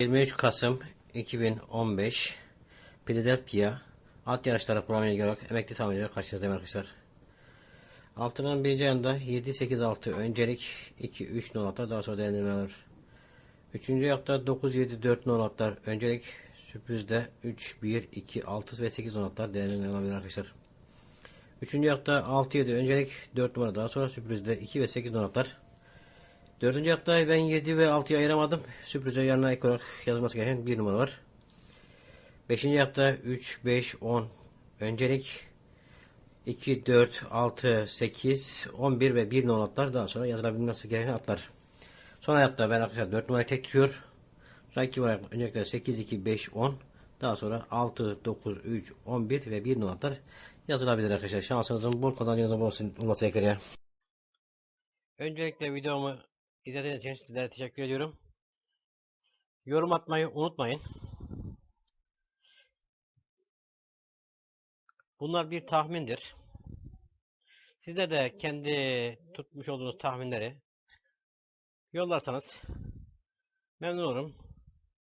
23 Kasım 2015 Philadelphia At yarışları programına ilgili olarak emekli tamirciler karşınızdayım arkadaşlar. Altının birinci yanında 7-8-6 öncelik 2-3 nolatlar daha sonra değerlendirmeler. Üçüncü yapta 9-7-4 nolatlar öncelik sürprizde 3-1-2-6 ve 8 nolatlar değerlendirme alabilir arkadaşlar. Üçüncü yapta 6-7 öncelik 4 numara daha sonra sürprizde 2 ve 8 nolatlar. Dördüncü hatta ben 7 ve 6'yı ayıramadım. Sürprize yanına ek olarak yazılması gereken bir numara var. Beşinci hafta 3, 5, 10 öncelik 2, 4, 6, 8, 11 ve 1 numaralı atlar daha sonra yazılabilmesi gereken atlar. Son hayatta ben arkadaşlar 4 numarayı tek tutuyor. Rakip olarak öncelikle 8, 2, 5, 10 daha sonra 6, 9, 3, 11 ve 1 numaralı atlar yazılabilir arkadaşlar. Şansınızın bol kazancınızın bol olması gerekiyor. Öncelikle videomu izlediğiniz için sizlere teşekkür ediyorum. Yorum atmayı unutmayın. Bunlar bir tahmindir. Sizler de kendi tutmuş olduğunuz tahminleri yollarsanız memnun olurum.